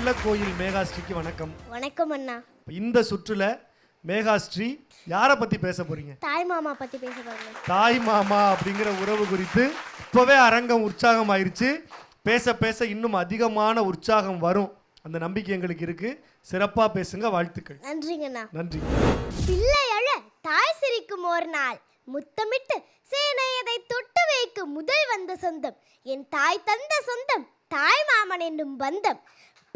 வெள்ளக்கோயில் மேகாஸ்ரீக்கு வணக்கம். வணக்கம் அண்ணா. இந்த சுற்றுல மேகாஸ்ரீ யாரை பத்தி பேச போறீங்க? தாய் மாமா பத்தி பேச போறேன். தாய் மாமா அப்படிங்கிற உறவு குறித்து இப்போவே அரங்கம் உற்சாகம் ஆயிருச்சு. பேச பேச இன்னும் அதிகமான உற்சாகம் வரும். அந்த நம்பிக்கை எங்களுக்கு இருக்கு. சிறப்பா பேசுங்க. வாழ்த்துக்கள். நன்றிங்கண்ணா நன்றி. பிள்ளை அழ தாய் சிரிக்கும் ஒரு நாள். முத்தமிட்டு சேனையதை தொட்டு வைக்கும் முதல் வந்த சொந்தம். என் தாய் தந்த சொந்தம் தாய் மாமன் என்னும் பந்தம்.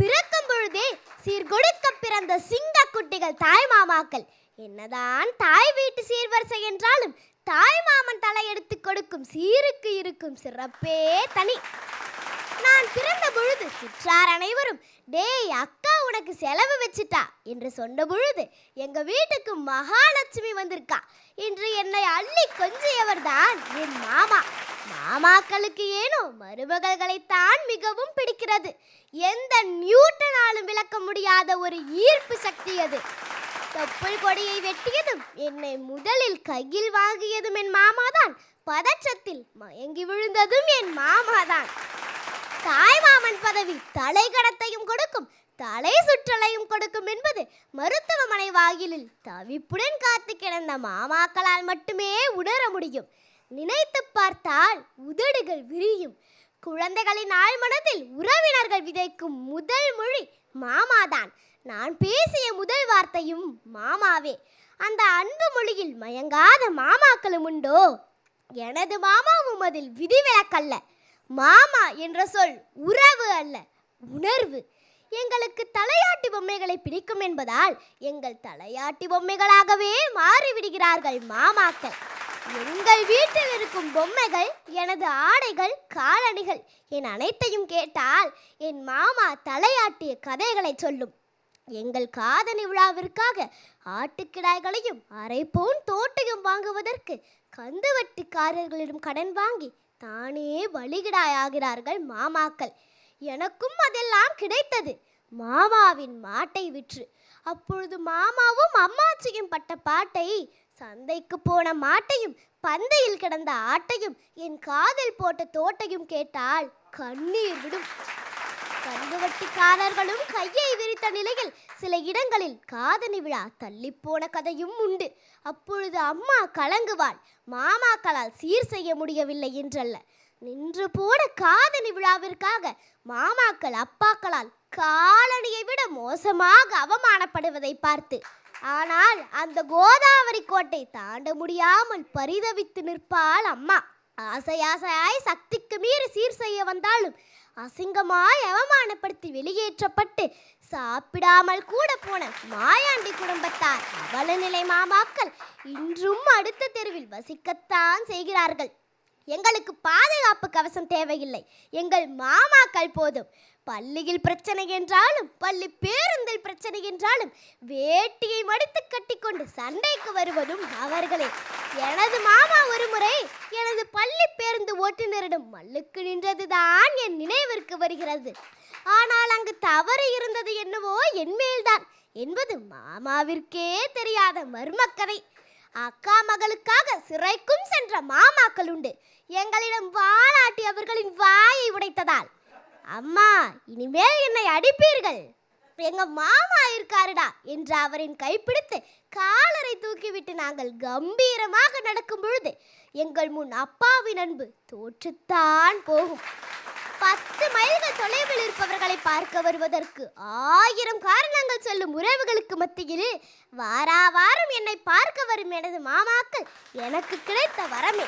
பிறக்கும் பொழுதே சீர்கொடுக்க பிறந்த சிங்க குட்டிகள் தாய் மாமாக்கள். என்னதான் தாய் வீட்டு சீர்வரிசை என்றாலும் தாய் மாமன் தலையெடுத்து கொடுக்கும் சீருக்கு இருக்கும் சிறப்பே தனி. நான் பிறந்த பொழுது சிற்றார் அனைவரும் டேய் அக்கா உனக்கு செலவு வச்சிட்டா என்று சொன்ன பொழுது எங்க வீட்டுக்கு மகாலட்சுமி வந்திருக்கா. என்று என்னை அள்ளி கொஞ்சியவர் தான் என் மாமா. மாமாக்களுக்கு ஏனோ மருமகள்களைத்தான் மிகவும் பிடிக்கிறது. எந்த நியூட்டனாலும் விளக்க முடியாத ஒரு ஈர்ப்பு சக்தி அது. தொப்புள் கொடியை வெட்டியதும் என்னை முதலில் கையில் வாங்கியதும் என் மாமாதான். பதற்றத்தில் மயங்கி விழுந்ததும் என் மாமாதான். தாய் மாமன் பதவி தலைகடத்தையும் கொடுக்கும் தலை சுற்றலையும் கொடுக்கும் என்பது மருத்துவமனை வாயிலில் தவிப்புடன் காத்து கிடந்த மாமாக்களால் மட்டுமே உணர முடியும். நினைத்து பார்த்தால் உதடுகள் விரியும். குழந்தைகளின் ஆழ்மனதில் உறவினர்கள் விதைக்கும் முதல் மொழி மாமாதான். நான் பேசிய முதல் வார்த்தையும் மாமாவே. அந்த அன்பு மொழியில் மயங்காத மாமாக்களும் உண்டோ? எனது மாமாவும் அதில் விதிவிலக்கல்ல. மாமா என்ற சொல் உறவு அல்ல உணர்வு. எங்களுக்கு தலையாட்டி பொம்மைகளை பிடிக்கும் என்பதால் எங்கள் தலையாட்டி பொம்மைகளாகவே மாறிவிடுகிறார்கள் மாமாக்கள். எங்கள் வீட்டில் இருக்கும் பொம்மைகள் எனது ஆடைகள் காலணிகள் என் அனைத்தையும் கேட்டால் என் மாமா தலையாட்டிய கதைகளை சொல்லும். எங்கள் காதணி விழாவிற்காக ஆட்டுக்கிடாய்களையும் அரைப்போன் தோட்டையும் வாங்குவதற்கு கந்துவட்டிக்காரர்களிடம் கடன் வாங்கி தானே பலிகிடாய் ஆகிறார்கள் மாமாக்கள். எனக்கும் அதெல்லாம் கிடைத்தது. மாமாவின் மாட்டை விற்று. அப்பொழுது மாமாவும் அம்மாச்சியும் பட்ட பாட்டை சந்தைக்கு போன மாட்டையும் பந்தையில் கிடந்த ஆட்டையும் என் காதில் போட்ட தோட்டையும் கேட்டால் கண்ணீர் விடும். கந்துவட்டிக்காரர்களும் கையை விரித்த நிலையில் சில இடங்களில் காதணி விழா தள்ளிப்போன கதையும் உண்டு. அப்பொழுது அம்மா கலங்குவாள் மாமாக்களால் சீர் செய்ய முடியவில்லை என்றல்ல. நின்று போன காதணி விழாவிற்காக மாமாக்கள் அப்பாக்களால் காலணியை விட மோசமாக அவமானப்படுவதை பார்த்து ஆனால் அந்த கோதாவரி கோட்டை தாண்ட முடியாமல் பரிதவித்து நிற்பாள் அம்மா. ஆசையாசையாய் சக்திக்கு மீறி சீர் செய்ய வந்தாலும் அசிங்கமாய் அவமானப்படுத்தி வெளியேற்றப்பட்டு சாப்பிடாமல் கூட போன மாயாண்டி குடும்பத்தார் அவல நிலை மாமாக்கள் இன்றும் அடுத்த தெருவில் வசிக்கத்தான் செய்கிறார்கள். எங்களுக்கு பாதுகாப்பு கவசம் தேவையில்லை. எங்கள் மாமாக்கள் போதும். பள்ளியில் பிரச்சனை என்றாலும் பள்ளி பேருந்தில் பிரச்சனை என்றாலும் வேட்டியை மடித்து கட்டிக்கொண்டு சண்டைக்கு வருவதும் அவர்களே. எனது மாமா ஒருமுறை எனது பள்ளி பேருந்து ஓட்டுநரிடம் மல்லுக்கு நின்றதுதான் என் நினைவிற்கு வருகிறது. ஆனால் அங்கு தவறு இருந்தது என்னவோ என்மேல்தான் என்பது மாமாவிற்கே தெரியாத மர்மக்கதை. அக்கா மகளுக்காக சிறைக்கும் சென்ற மாமாக்கள் உண்டு எங்களிடம் வாளாட்டி அவர்களின் வாயை உடைத்ததால். அம்மா இனிமேல் என்னை அடிப்பீர்கள். எங்க மாமா இருக்காருடா என்று அவரின் கைப்பிடித்து காலரை தூக்கிவிட்டு நாங்கள் கம்பீரமாக நடக்கும் பொழுது எங்கள் முன் அப்பாவின் அன்பு தோற்றுத்தான் போகும். பத்து தொலைவில் இருப்பவர்களை பார்க்க வருவதற்கு ஆயிரம் காரணங்கள் சொல்லும் உறவுகளுக்கு மத்தியில் வாரா வாரம் என்னை பார்க்க வரும் எனது மாமாக்கள் எனக்கு கிடைத்த வரமே.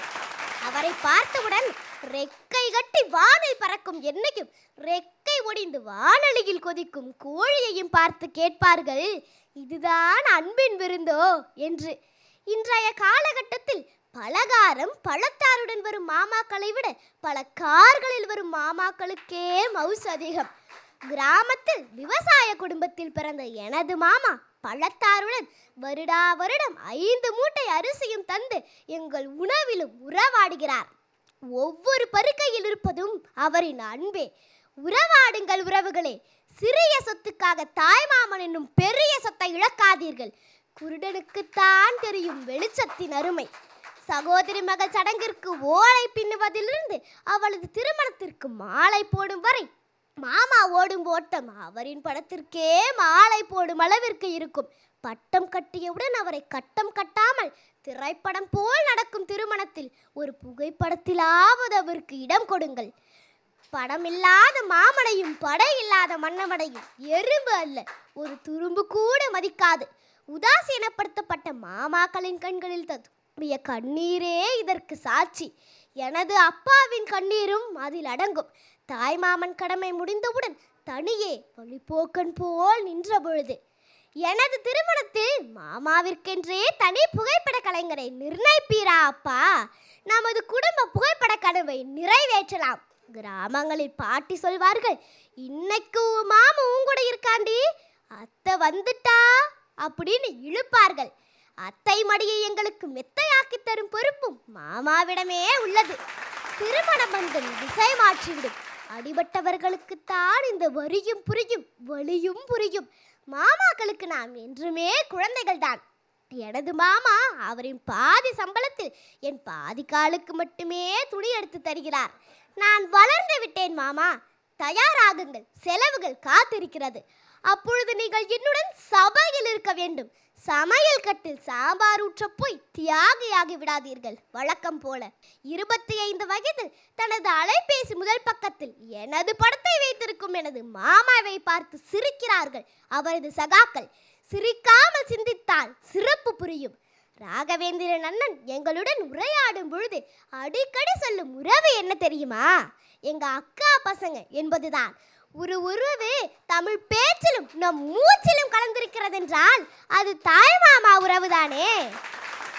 அவரை பார்த்தவுடன் ரெக்கை கட்டி வானில் பறக்கும் என்னையும் ரெக்கை ஒடிந்து வானொலியில் கொதிக்கும் கோழியையும் பார்த்து கேட்பார்கள் இதுதான் அன்பின் விருந்தோ? என்று. இன்றைய காலகட்டத்தில் பலகாரம் பழத்தாருடன் வரும் மாமாக்களை விட பல கார்களில் வரும் மாமாக்களுக்கே மவுஸ் அதிகம். கிராமத்தில் விவசாய குடும்பத்தில் பிறந்த எனது மாமா பழத்தாருடன் வருடா வருடம் ஐந்து மூட்டை அரிசியும் தந்து எங்கள் உணவிலும் உறவாடுகிறார். ஒவ்வொரு பருக்கையில் இருப்பதும் அவரின் அன்பே. உறவாடுங்கள் உறவுகளே. சிறிய சொத்துக்காக தாய்மாமன் என்னும் பெரிய சொத்தை இழக்காதீர்கள். குருடனுக்குத்தான் தெரியும் வெளிச்சத்தின் அருமை. சகோதரி மகள் சடங்கிற்கு ஓலை பின்னுவதிலிருந்து அவளது திருமணத்திற்கு மாலை போடும் வரை மாமா ஓடும் ஓட்டம் அவரின் படத்திற்கே மாலை போடும் அளவிற்கு இருக்கும். பட்டம் கட்டியவுடன் அவரை கட்டம் கட்டாமல் திரைப்படம் போல் நடக்கும் திருமணத்தில் ஒரு புகைப்படத்திலாவது அவருக்கு இடம் கொடுங்கள். படம் இல்லாத மாமனையும் படை இல்லாத மன்னவனையும் எறும்பு அல்ல ஒரு துரும்பு கூட மதிக்காது. உதாசீனப்படுத்தப்பட்ட மாமாக்களின் கண்களில் ததும்பிய கண்ணீரே இதற்கு சாட்சி. எனது அப்பாவின் கண்ணீரும் அதில் அடங்கும். தாய்மாமன் கடமை முடிந்தவுடன் தனியே வழிபோக்கன் போல் நின்ற பொழுது எனது திருமணத்தில் மாமாவிற்கென்றே தனி புகைப்பட கலைஞரை நிர்ணயிப்பீரா அப்பா? நமது குடும்ப புகைப்பட கனவை நிறைவேற்றலாம். கிராமங்களில் பாட்டி சொல்வார்கள் இன்னைக்கு உன் மாமா உன் கூட இருக்காண்டி அத்தை வந்துட்டா? அப்படின்னு இழுப்பார்கள். அத்தை மடியை எங்களுக்கு மெத்தையாக்கி தரும் பொறுப்பும் மாமாவிடமே உள்ளது. திருமண பந்தம் திசை மாற்றிவிடும். அடிபட்டவர்களுக்குத்தான் இந்த வரியும் புரியும் வலியும் புரியும். மாமாக்களுக்கு நாம் என்றுமே குழந்தைகள் தான். எனது மாமா அவரின் பாதி சம்பளத்தில் என் பாதி காலுக்கு மட்டுமே துணி எடுத்து தருகிறார். நான் வளர்ந்து விட்டேன் மாமா. தயாராகுங்கள் செலவுகள் காத்திருக்கிறது. அப்பொழுது நீங்கள் என்னுடன் சபையில் இருக்க வேண்டும். சமையல் கட்டில் சாம்பார் ஊற்ற போய் தியாகியாகி விடாதீர்கள். வழக்கம் போல இருபத்தி ஐந்து வயதில் தனது அலைபேசி முதல் பக்கத்தில் எனது படத்தை வைத்திருக்கும் எனது மாமாவை பார்த்து சிரிக்கிறார்கள். அவரது சகாக்கள் சிரிக்காமல் சிந்தித்தால் சிறப்பு புரியும். ராகவேந்திரன் அண்ணன் எங்களுடன் உரையாடும் பொழுது அடிக்கடி சொல்லும் உறவு என்ன தெரியுமா? எங்க அக்கா பசங்க என்பதுதான். ஒரு உறவு தமிழ் பேச்சிலும் நம் மூச்சிலும் கலந்திருக்கிறது என்றால் அது தாய்மாமா உறவுதானே?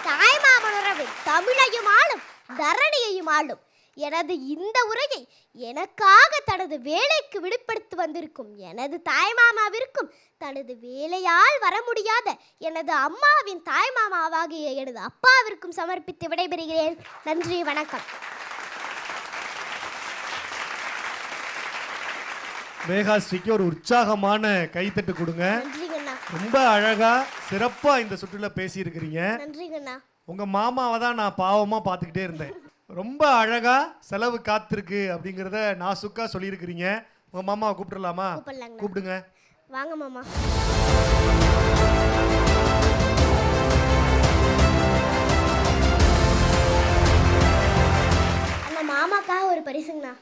தாய்மாமன் உறவு தமிழையும் ஆளும் தரணியையும் ஆளும். எனது இந்த உரையை எனக்காக தனது வேலைக்கு விடுபடுத்து வந்திருக்கும் எனது தாய்மாமாவிற்கும் தனது வேலையால் வர முடியாத எனது அம்மாவின் தாய்மாமாவாகிய எனது அப்பாவிற்கும் சமர்ப்பித்து விடைபெறுகிறேன். நன்றி வணக்கம். மேகாஸ்ரீக்கு ஒரு உற்சாகமான கைத்தட்டு கொடுங்க. ரொம்ப அழகா சிறப்பா இந்த சுற்றுல பேசியிருக்கிறீங்க. உங்க மாமாவை தான் நான் பாவமா பார்த்துக்கிட்டே இருந்தேன். ரொம்ப அழகா செலவு காத்திருக்கு அப்படிங்கிறத நாசுக்கா சொல்லியிருக்கிறீங்க. உங்க மாமாவை கூப்பிடலாங்கண்ணா கூப்பிடுங்க. வாங்க மாமா. மாமாக்காக ஒரு பரிசுங்கண்ணா.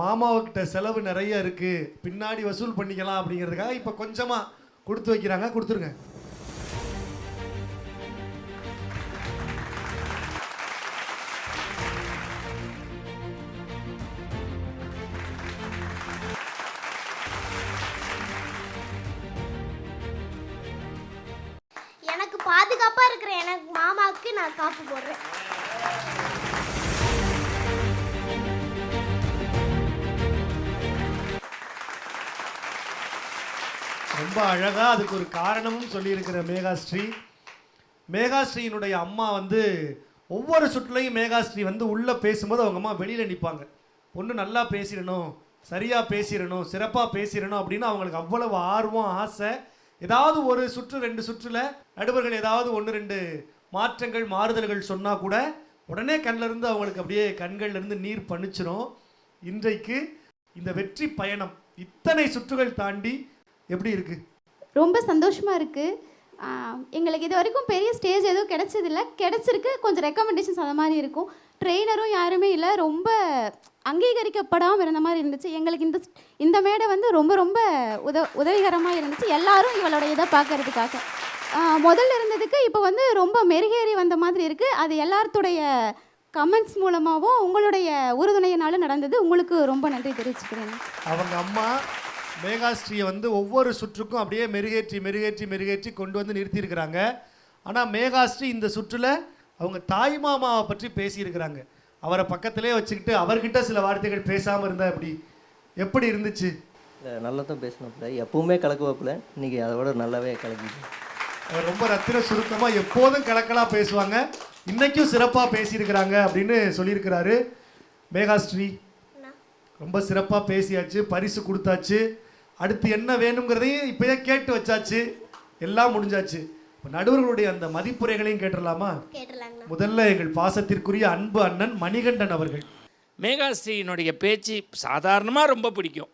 மாமாவுக்கிட்ட செலவு நிறைய இருக்கு. பின்னாடி வசூல் பண்ணிக்கலாம் அப்படிங்கிறதுக்காக இப்போ கொஞ்சமா கொடுத்து வைக்கிறாங்க. கொடுத்துருங்க. எனக்கு பாதுகாப்பா இருக்கிற எனக்கு மாமாவுக்கு நான் காப்பு போடுறேன். ரொம்ப அழகா அதுக்கு ஒரு காரணமும் சொல்லியிருக்கிற மேகாஸ்ரீ. மேகாஸ்ரீயினுடைய அம்மா வந்து ஒவ்வொரு சுற்றுலையும் மேகாஸ்ரீ வந்து உள்ளே பேசும்போது அவங்க அம்மா வெளியில் நிற்பாங்க பொண்ணு நல்லா பேசிடணும் சரியாக பேசிடணும் சிறப்பாக பேசிடணும் அப்படின்னு அவங்களுக்கு அவ்வளவு ஆர்வம் ஆசை. ஏதாவது ஒரு சுற்று ரெண்டு சுற்றுல நடுவர்கள் ஏதாவது ஒன்று ரெண்டு மாற்றங்கள் மாறுதல்கள் சொன்னால் கூட உடனே கண்ணில் இருந்து அவங்களுக்கு அப்படியே கண்கள்ல இருந்து நீர் பணிச்சிரும் இன்றைக்கு இந்த வெற்றி பயணம் இத்தனை சுற்றுகள் தாண்டி எப்படி இருக்கு? ரொம்ப சந்தோஷமாக இருக்குது எங்களுக்கு இது வரைக்கும் பெரிய ஸ்டேஜ் எதுவும் கிடைச்சதில்ல. கிடைச்சிருக்கு. கொஞ்சம் ரெக்கமெண்டேஷன்ஸ் அந்த மாதிரி இருக்கும். ட்ரெயினரும் யாருமே இல்லை. ரொம்ப அங்கீகரிக்கப்படாமல் இருந்த மாதிரி இருந்துச்சு. எங்களுக்கு இந்த இந்த மேடை வந்து ரொம்ப ரொம்ப உத உதவிகரமாக இருந்துச்சு. எல்லாரும் இவளோட இதை பார்க்கறதுக்காக. முதல்ல இருந்ததுக்கு இப்போ வந்து ரொம்ப மெருகேறி வந்த மாதிரி இருக்குது அது எல்லாத்துடைய கமெண்ட்ஸ் மூலமாகவும் உங்களுடைய உறுதுணையினால நடந்தது. உங்களுக்கு ரொம்ப நன்றி தெரிவிச்சுக்கிறேன். அவங்க அம்மா மேகாஸ்ரீயை வந்து ஒவ்வொரு சுற்றுக்கும் அப்படியே மெருகேற்றி மெருகேற்றி மெருகேற்றி கொண்டு வந்து நிறுத்தியிருக்கிறாங்க. ஆனால் மேகாஸ்ரீ இந்த சுற்றுல அவங்க தாய் மாமாவை பற்றி பேசியிருக்கிறாங்க. அவரை பக்கத்திலே வச்சுக்கிட்டு அவர்கிட்ட சில வார்த்தைகள் பேசாமல் இருந்தா எப்படி? எப்படி இருந்துச்சு? இல்லை நல்லா தான் பேசினாப்புல எப்பவுமே கலக்குவாப்புல. இன்னைக்கு அதை விட நல்லாவே கலக்கிது அவர் ரொம்ப ரத்தின சுருக்கமாக எப்போதும் கலக்கலாக பேசுவாங்க. இன்னைக்கும் சிறப்பாக பேசியிருக்கிறாங்க அப்படின்னு சொல்லியிருக்கிறாரு. மேகாஸ்ரீ ரொம்ப சிறப்பாக பேசியாச்சு பரிசு கொடுத்தாச்சு. அடுத்து என்ன வேணுங்கிறதையும் இப்போயே கேட்டு வச்சாச்சு. எல்லாம் முடிஞ்சாச்சு. நடுவர்களுடைய அந்த மதிப்புரைகளையும் கேட்டுடலாமா? முதல்ல எங்கள் பாசத்திற்குரிய அன்பு அண்ணன் மணிகண்டன் அவர்கள். மேகாஸ்ரீயினுடைய பேச்சு சாதாரணமாக ரொம்ப பிடிக்கும்.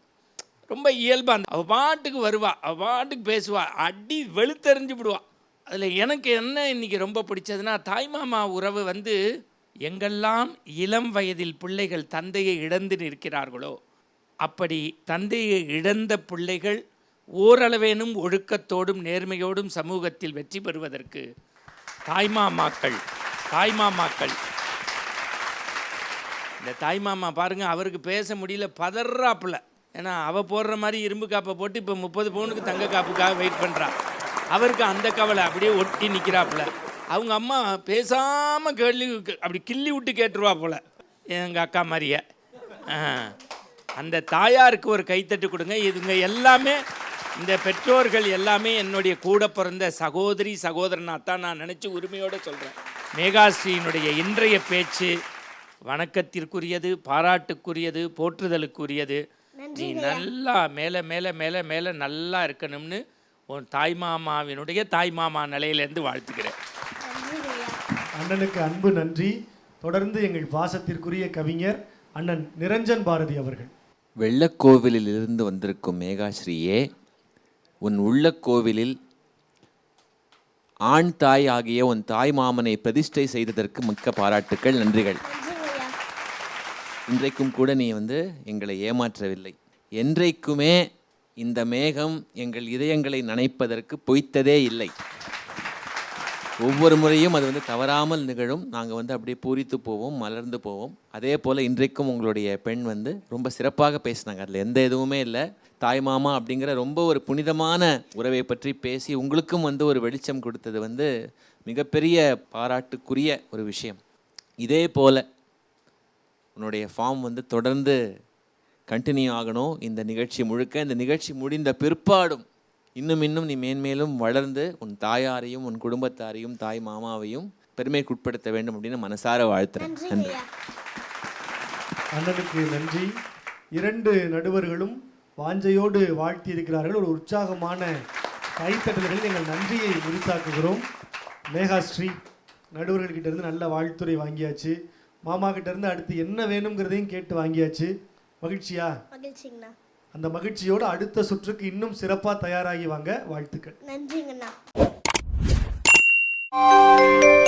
ரொம்ப இயல்பா அந்த அவள் பாட்டுக்கு வருவா அவள் பாட்டுக்கு பேசுவா அடி வெளுத்தெறிஞ்சு விடுவா. அதில் எனக்கு என்ன இன்னைக்கு ரொம்ப பிடிச்சதுன்னா தாய்மாமா உறவு வந்து எங்கெல்லாம் இளம் வயதில் பிள்ளைகள் தந்தையை இழந்து நிற்கிறார்களோ அப்படி தந்தையை இழந்த பிள்ளைகள் ஓரளவேனும் ஒழுக்கத்தோடும் நேர்மையோடும் சமூகத்தில் வெற்றி பெறுவதற்கு தாய்மாமாக்கள் தாய்மாமாக்கள் இந்த தாய்மாமா பாருங்கள் அவருக்கு பேச முடியல பதறாப்பில். ஏன்னா அவள் போடுற மாதிரி இரும்பு காப்பை போட்டு இப்போ முப்பது பவுனுக்கு தங்க காப்புக்காக வெயிட் பண்ணுறா அவருக்கு அந்த கவலை அப்படியே ஒட்டி நிற்கிறாப்புல அவங்க அம்மா பேசாமல் கேள்வி அப்படி கிள்ளி விட்டு கேட்டுருவா போல. எங்கள் அக்கா மாதிரியே. அந்த தாயாருக்கு ஒரு கைத்தட்டு கொடுங்க. இதுங்க எல்லாமே இந்த பெற்றோர்கள் எல்லாமே என்னுடைய கூட பிறந்த சகோதரி சகோதரனாக தான் நான் நினச்சி உரிமையோடு சொல்கிறேன் மேகாஸ்ரீயினுடைய இன்றைய பேச்சு வணக்கத்திற்குரியது பாராட்டுக்குரியது போற்றுதலுக்குரியது. நீ நல்லா மேலே மேலே மேலே மேலே நல்லா இருக்கணும்னு உன் தாய்மாமாவினுடைய தாய்மாமா நிலையிலேருந்து வாழ்த்துக்கிறேன். அண்ணனுக்கு அன்பு நன்றி. தொடர்ந்து எங்கள் பாசத்திற்குரிய கவிஞர் அண்ணன் நிரஞ்சன் பாரதி அவர்கள். வெள்ளக்கோவிலில் இருந்து வந்திருக்கும் மேகாஸ்ரீயே உன் உள்ள கோவிலில் ஆண் தாய் ஆகிய உன் தாய் மாமனை பிரதிஷ்டை செய்ததற்கு மிக்க பாராட்டுக்கள் நன்றிகள். இன்றைக்கும் கூட நீ வந்து எங்களை ஏமாற்றவில்லை. என்றைக்குமே இந்த மேகம் எங்கள் இதயங்களை நனைப்பதற்கு பொய்த்ததே இல்லை. ஒவ்வொரு முறையும் அது வந்து தவறாமல் நிகழும். நாங்கள் வந்து அப்படியே பூரித்து போவோம் மலர்ந்து போவோம். அதே போல் இன்றைக்கும் உங்களுடைய பெண் வந்து ரொம்ப சிறப்பாக பேசினாங்க. அதில் எந்த எதுவுமே இல்லை. தாய் மாமா அப்படிங்கிற ரொம்ப ஒரு புனிதமான உறவை பற்றி பேசி உங்களுக்கும் வந்து ஒரு வெளிச்சம் கொடுத்தது வந்து மிகப்பெரிய பாராட்டுக்குரிய ஒரு விஷயம். இதே போல் உன்னுடைய ஃபார்ம் வந்து தொடர்ந்து கண்டினியூ ஆகணும். இந்த நிகழ்ச்சி முழுக்க. இந்த நிகழ்ச்சி முடிந்த பிற்பாடும் இன்னும் இன்னும் நீ மேன்மேலும் வளர்ந்து உன் தாயாரையும் உன் குடும்பத்தாரையும் தாய் மாமாவையும் பெருமைக்குட்படுத்த வேண்டும் அப்படின்னு மனசார வாழ்த்துறேன். நன்றி அண்ணனுக்கு நன்றி. இரண்டு நடுவர்களும் வாஞ்சையோடு வாழ்த்தி இருக்கிறார்கள் ஒரு உற்சாகமான கைத்தட்டல்களில் எங்கள் நன்றியை உரித்தாக்குகிறோம். மேகாஸ்ரீ நடுவர்கள்கிட்ட இருந்து நல்ல வாழ்த்துரை வாங்கியாச்சு. மாமா கிட்ட இருந்து அடுத்து என்ன வேணுங்கிறதையும் கேட்டு வாங்கியாச்சு. மகிழ்ச்சியா? மகிழ்ச்சிங்கண்ணா. அந்த மகிழ்ச்சியோடு அடுத்த சுற்றுக்கு இன்னும் சிறப்பாக தயாராகி வாங்க வாழ்த்துக்கள். நன்றிங்கண்ணா.